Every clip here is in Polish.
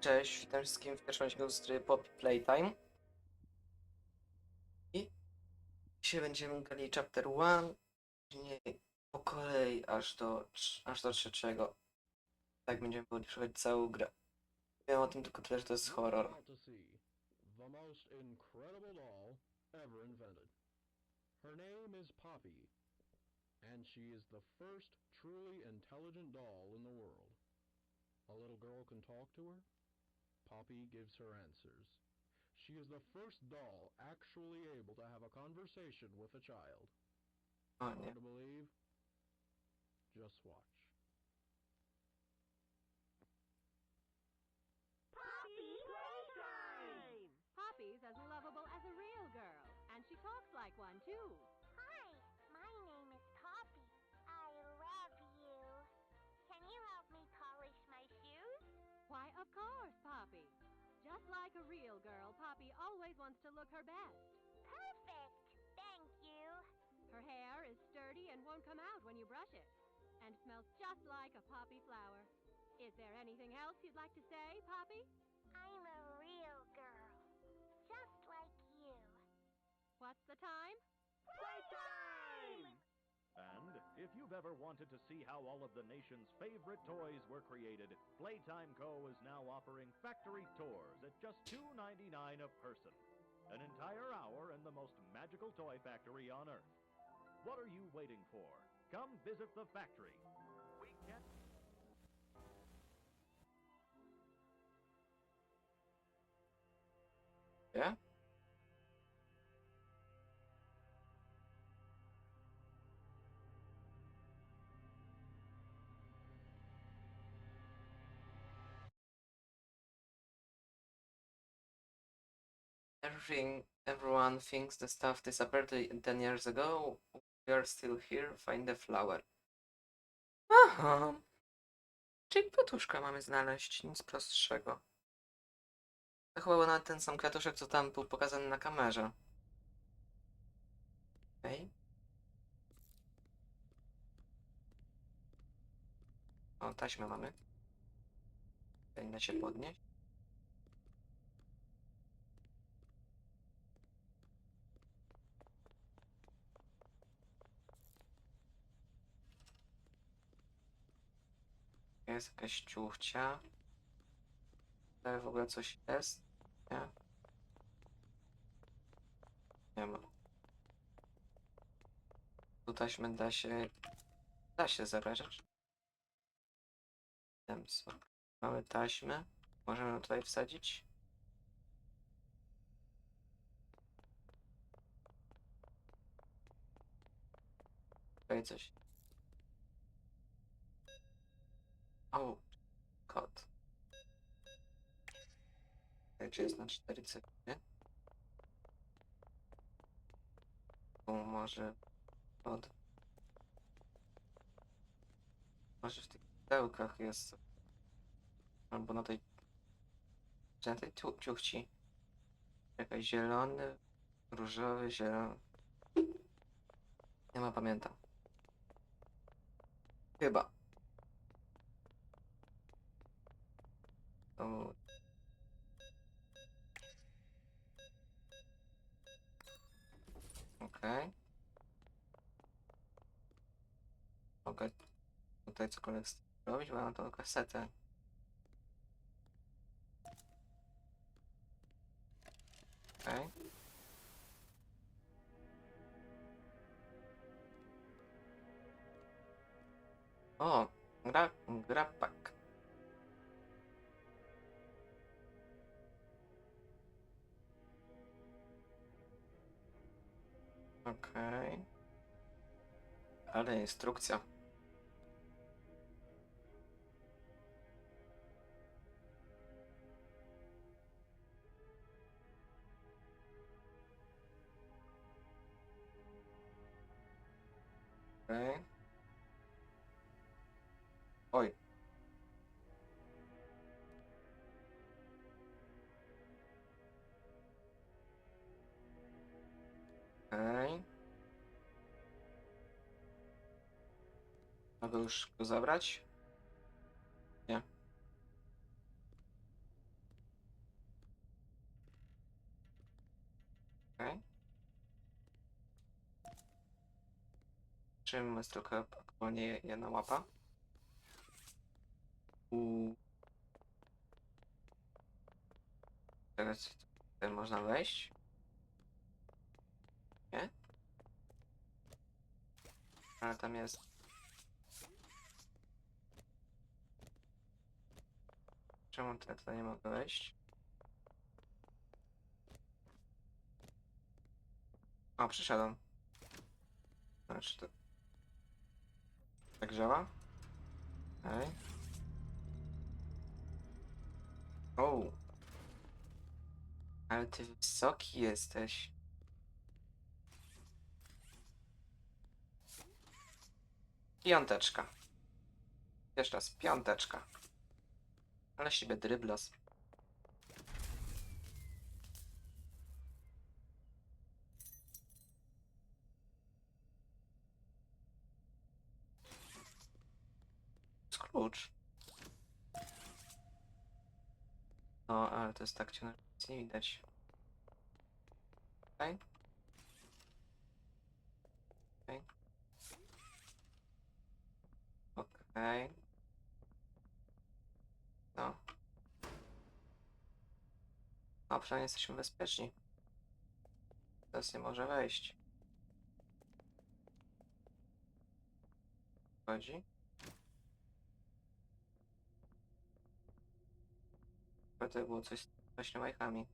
Cześć, witam wszystkim w pierwszym odcinku z gry Poppy Playtime. I dzisiaj będziemy grali chapter 1, później po kolei aż do, aż do trzeciego. Tak będziemy przechodzić całą grę. Wiem o tym tylko tyle, że to jest horror. Her name is Poppy, and she is the first truly intelligent doll in the world. A little girl can talk to her. Poppy gives her answers. She is the first doll actually able to have a conversation with a child. O Hard nie. to believe? Just watch. Poppy Playtime! Poppy's as lovable as a real girl, and she talks like one too. Of course, Poppy. Just like a real girl, Poppy always wants to look her best. Perfect. Thank you. Her hair is sturdy and won't come out when you brush it, and smells just like a poppy flower. Is there anything else you'd like to say, Poppy? I'm a real girl. Just like you. What's the time? Playtime! If you've ever wanted to see how all of the nation's favorite toys were created, Playtime Co. is now offering factory tours at just $2.99 a person. An entire hour in the most magical toy factory on Earth. What are you waiting for? Come visit the factory. We can Nie? Everything, everyone thinks the stuff disappeared uh, 10 years ago. We are still here, find the flower. Aha. Czyli kwiatuszka mamy znaleźć, nic prostszego. To chyba był nawet ten sam kwiatuszek, co tam był pokazany na kamerze. Okej. O, taśmę mamy. Powinna się podnieść. Jest jakaś ciuchcia. Tutaj w ogóle coś jest? Nie. Nie ma. Tu taśmy da się... Da się zabrać. Mamy taśmę. Możemy tutaj wsadzić. Tutaj coś. O, kod. Tutaj czy jest na 4 cyfry? Tu może od... Może w tych pudełkach jest. Albo na tej... Na tej tu, ciuchci. Jakaś zielony, różowy, zielony. Nie ma, pamiętam. Chyba. To... Okej. Mogę tutaj cokolwiek z tym robić, bo mam tą kasetę. Okej. O, gra, gra Ale instrukcja. Okej. Mogę już go zabrać? Nie. Okej. Okay. Czym jest tylko aktualnie jedna łapa? U... Teraz tutaj można wejść? Nie? Ale tam jest Czemu tutaj, tutaj nie mogę wejść? O. Znaczy to... Tak działa? O! Ale ty wysoki jesteś. Piąteczka. Jeszcze raz, piąteczka. Ale siebie dryblas. klucz. No, ale to jest tak ciemno, nic nie widać. Okej. Okej. No. No, przynajmniej jesteśmy bezpieczni. Teraz nie może wejść. Chodzi? Chyba to było coś właśnie łajkami.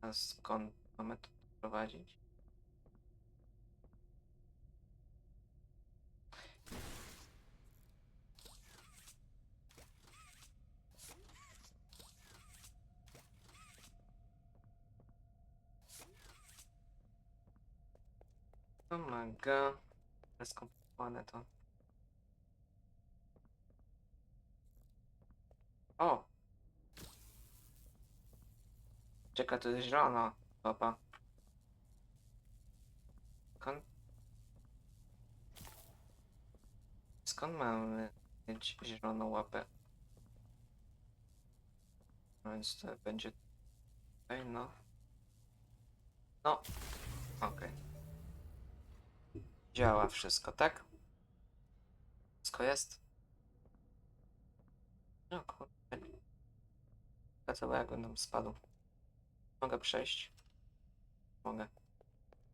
A skąd mamy to prowadzić? Oh my god. Ale skomplikowane to. O! Czeka, to jest zielona łapa. Skąd... Skąd mamy mieć zieloną łapę? No więc to będzie tutaj, no. No, okej. Działa wszystko, tak? Wszystko jest? No kurde. Jak będę spadł. Mogę przejść? Mogę.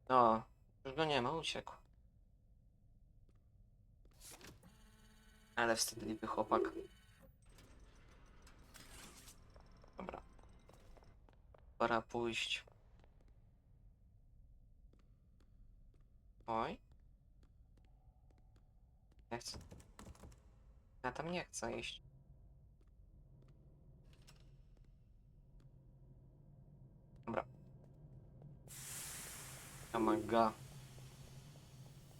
No, już go nie ma, uciekł. Ale wstydliwy chłopak. Dobra. Pora pójść. Oj. Nie chcę. Ja tam nie chcę iść. Dobra. Oh.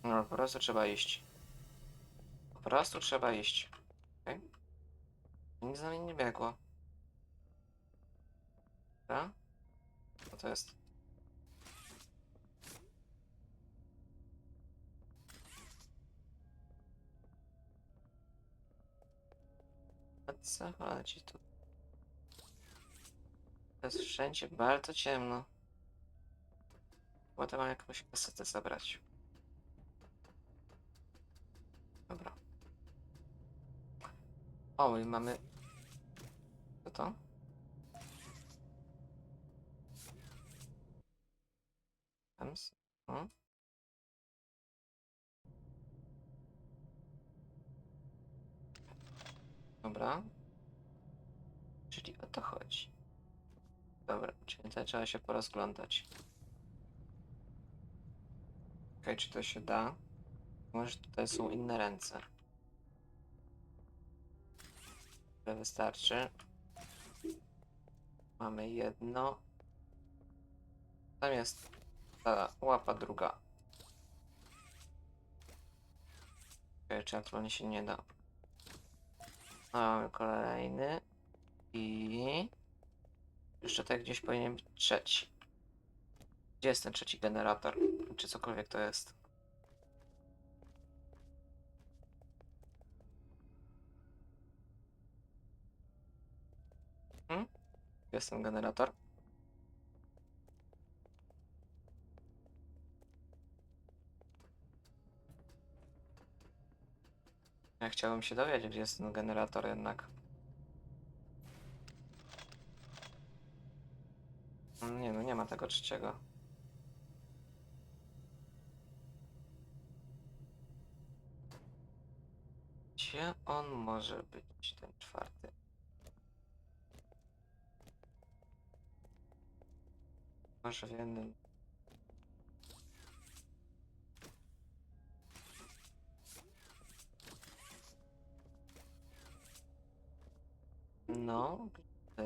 No, po prostu trzeba iść. Po prostu trzeba iść. Okay? Nic za mnie nie biegło. Dobra? Co to jest? Co chodzi tu? Jest wszędzie bardzo ciemno. Chyba mam jakąś kasetę zabrać. Dobra. O, i mamy... Co to? Ems? O? Dobra. Czyli o to chodzi. Dobra, czyli tutaj trzeba się porozglądać. Okej, czy to się da? Może tutaj są inne ręce. Tyle wystarczy. Mamy jedno. Tam jest ta łapa druga. Okej, czy naturalnie się nie da. Mamy kolejny. I... Jeszcze tutaj gdzieś powinien być trzeci. Gdzie jest ten trzeci generator? Czy cokolwiek to jest? Hmm? Jest ten generator? Ja chciałbym się dowiedzieć, gdzie jest ten generator jednak. No Nie no, nie ma tego trzeciego. Gdzie on może być, ten czwarty? Może w jednym.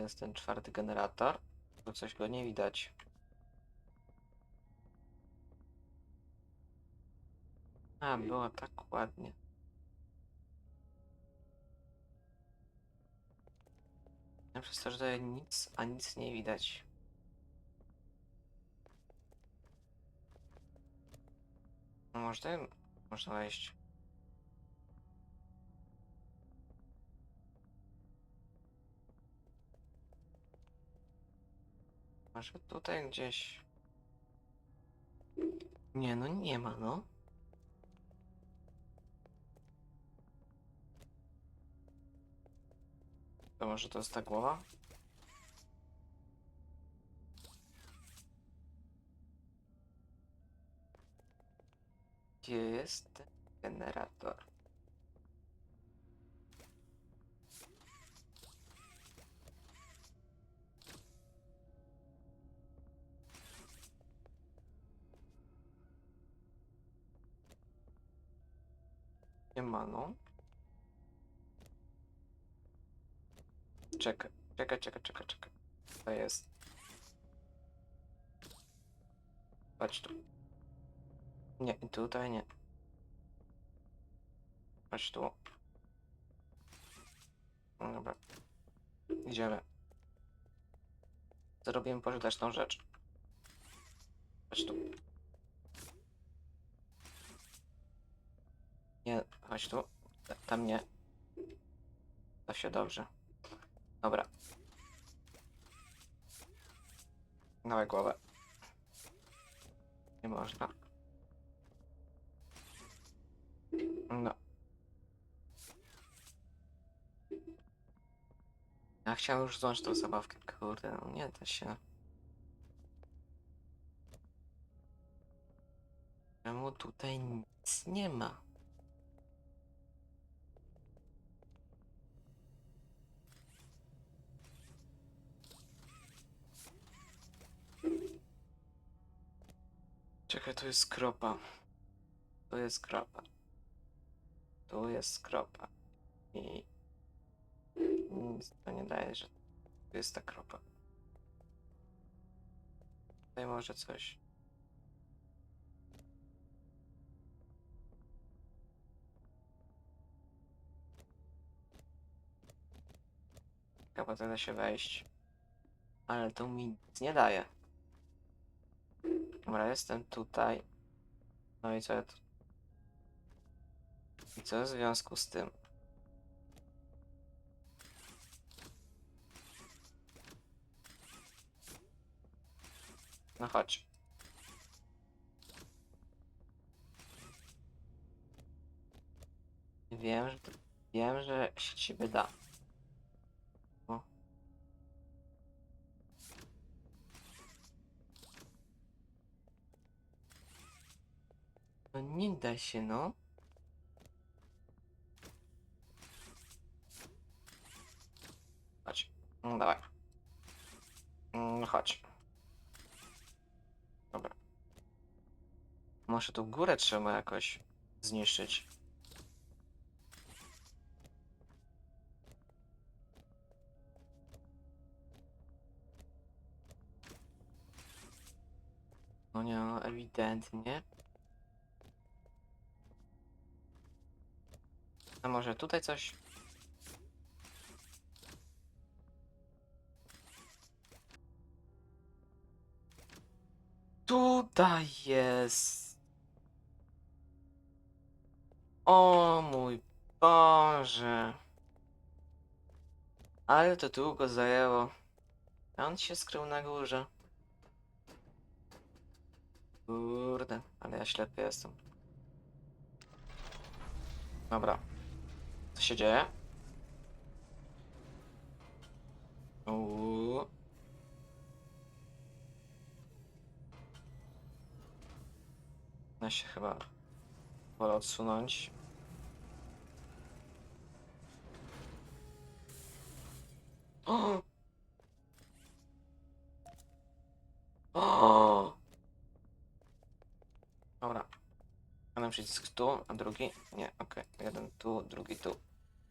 Jest ten czwarty generator. Tu coś go nie widać. A, było tak ładnie. Ja przez to, że tutaj nic, a nic nie widać. No może tutaj można wejść. Może tutaj gdzieś. Nie, no nie ma, no. To może to jest ta głowa? Gdzie jest generator? Nie ma, no. Czekaj, czekaj, czekaj, czekaj, czekaj. To jest. Chodź tu. Nie, tutaj nie. Chodź tu. Dobra. Idziemy. Zrobimy pożyteczną rzecz. Chodź tu. Nie, chodź tu. Ta- Tam nie. To się dobrze. Dobra. Dawaj głowę. Nie można. No. Ja chciałem już zdążyć tą zabawkę. Kurde, no nie da się. Czemu tutaj nic nie ma? Tu jest kropa. Tu jest kropa. Tu jest kropa. I nic to nie daje, że tu jest ta kropa. Tutaj może coś. Chyba to da się wejść. Ale to mi nic nie daje. Dobra, jestem tutaj. No i co ja tu? I co w związku z tym? No chodź. Wiem, że wiem, że się ciebie da. No nie da się, no. Chodź. No dawaj. No chodź. Dobra. Może tu górę trzeba jakoś zniszczyć. No nie, no ewidentnie. Może tutaj coś? Tutaj jest. O mój Boże. Ale to długo zajęło. On się skrył na górze. Kurde, ale ja ślepy jestem. Dobra. Co się dzieje? Uuu. Ja się chyba wolę odsunąć. O! O! Dobra. Jeden przycisk tu, a drugi? Nie, okej. Jeden tu, drugi tu.